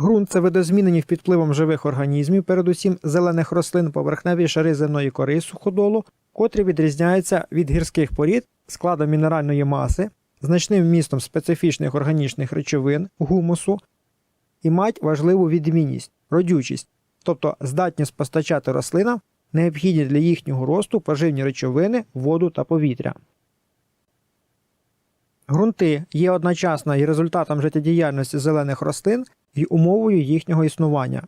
Ґрунт це видозмінені під впливом живих організмів, передусім зелених рослин, поверхневі шари земної кори суходолу, котрі відрізняються від гірських порід складом мінеральної маси, значним вмістом специфічних органічних речовин, гумусу і мають важливу відмінність родючість, тобто здатність постачати рослинам необхідні для їхнього росту поживні речовини, воду та повітря. Ґрунти є одночасно і результатом життєдіяльності зелених рослин і умовою їхнього існування.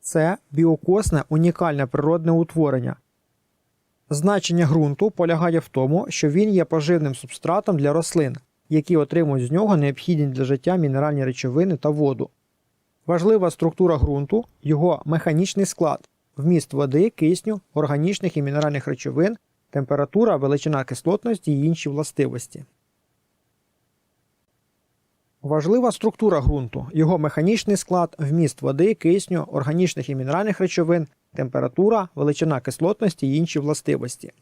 Це біокосне унікальне природне утворення. Значення ґрунту полягає в тому, що він є поживним субстратом для рослин, які отримують з нього необхідні для життя мінеральні речовини та воду. Важлива структура ґрунту його механічний склад, вміст води, кисню, органічних і мінеральних речовин, температура, величина кислотності і інші властивості. Важлива структура ґрунту, його механічний склад, вміст води, кисню, органічних і мінеральних речовин, температура, величина кислотності і інші властивості.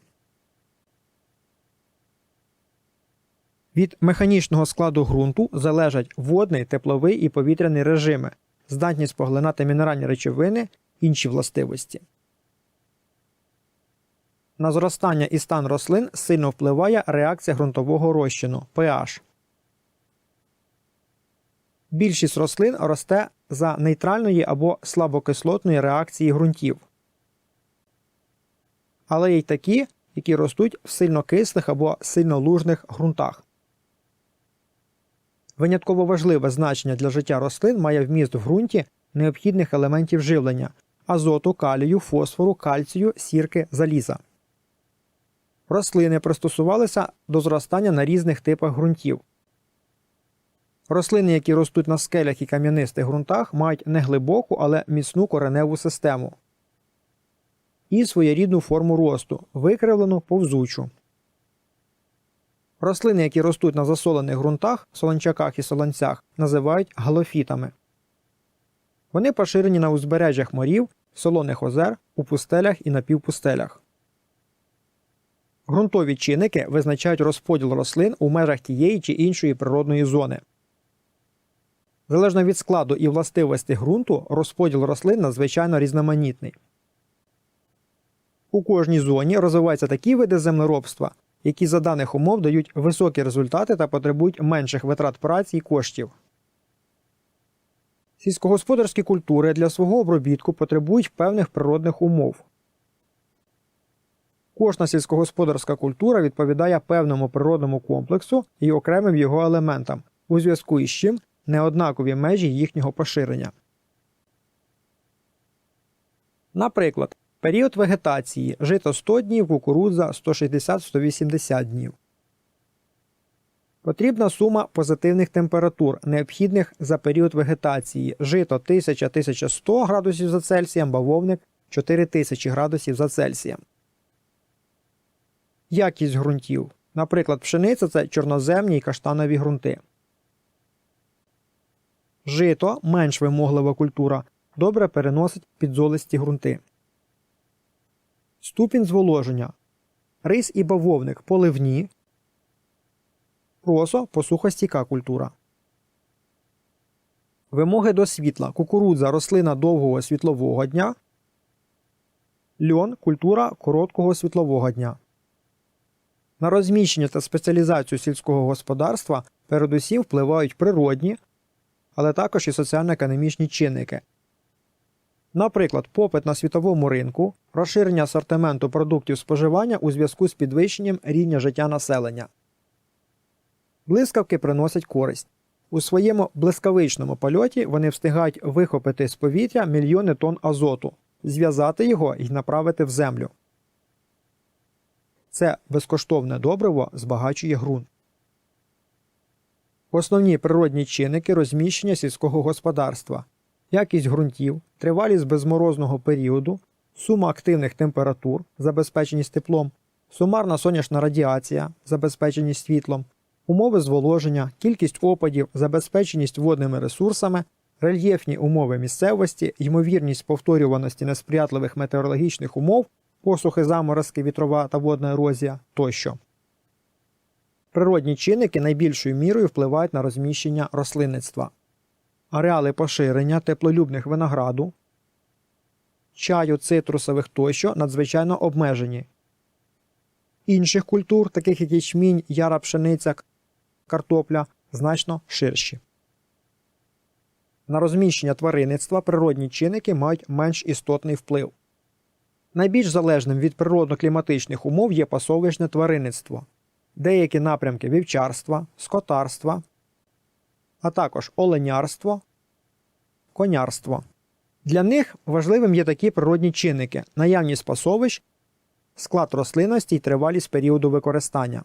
Від механічного складу ґрунту залежать водний, тепловий і повітряний режими, здатність поглинати мінеральні речовини, інші властивості. На зростання і стан рослин сильно впливає реакція ґрунтового розчину pH. Більшість рослин росте за нейтральної або слабокислотної реакції ґрунтів. Але є й такі, які ростуть в сильно кислих або сильно лужних ґрунтах. Винятково важливе значення для життя рослин має вміст в ґрунті необхідних елементів живлення азоту, калію, фосфору, кальцію, сірки, заліза. Рослини пристосувалися до зростання на різних типах ґрунтів. Рослини, які ростуть на скелях і кам'янистих ґрунтах, мають неглибоку, але міцну кореневу систему і своєрідну форму росту, викривлену повзучу. Рослини, які ростуть на засолених ґрунтах, солончаках і солонцях, називають галофітами. Вони поширені на узбережжях морів, солоних озер, у пустелях і напівпустелях. Ґрунтові чинники визначають розподіл рослин у межах тієї чи іншої природної зони. Залежно від складу і властивості ґрунту, розподіл рослин надзвичайно різноманітний. У кожній зоні розвиваються такі види землеробства, які за даних умов дають високі результати та потребують менших витрат праці і коштів. Сільськогосподарські культури для свого обробітку потребують певних природних умов. Кожна сільськогосподарська культура відповідає певному природному комплексу і окремим його елементам, у зв'язку із чим неоднакові межі їхнього поширення. Наприклад, період вегетації жито 100 днів, кукурудза 160-180 днів. Потрібна сума позитивних температур, необхідних за період вегетації жито 1000-1100 градусів за Цельсієм, бавовник 4000 градусів за Цельсієм. Якість ґрунтів. Наприклад, пшениця це чорноземні і каштанові ґрунти. Жито менш вимоглива культура, добре переносить підзолисті ґрунти. Ступінь зволоження. Рис і бавовник поливні. Просо посухостійка культура. Вимоги до світла. Кукурудза рослина довгого світлового дня. Льон культура короткого світлового дня. На розміщення та спеціалізацію сільського господарства передусім впливають природні, але також і соціально-економічні чинники. Наприклад, попит на світовому ринку, розширення асортименту продуктів споживання у зв'язку з підвищенням рівня життя населення. Блискавки приносять користь. У своєму блискавичному польоті вони встигають вихопити з повітря мільйони тонн азоту, зв'язати його і направити в землю. Це безкоштовне добриво збагачує ґрунт. Основні природні чинники розміщення сільського господарства, якість ґрунтів, тривалість безморозного періоду, сума активних температур, забезпеченість теплом, сумарна сонячна радіація, забезпеченість світлом, умови зволоження, кількість опадів, забезпеченість водними ресурсами, рельєфні умови місцевості, ймовірність повторюваності несприятливих метеорологічних умов, посухи, заморозки, вітрова та водна ерозія тощо. Природні чинники найбільшою мірою впливають на розміщення рослинництва. ареали поширення теплолюбних винограду, чаю, цитрусових тощо надзвичайно обмежені. Інших культур, таких як ячмінь, яра пшениця, картопля, значно ширші. На розміщення тваринництва природні чинники мають менш істотний вплив. Найбільш залежним від природно-кліматичних умов є пасовищне тваринництво, деякі напрямки вівчарства, скотарства, а також оленярство, конярство. Для них важливим є такі природні чинники: наявність пасовищ, склад рослинності й тривалість періоду використання.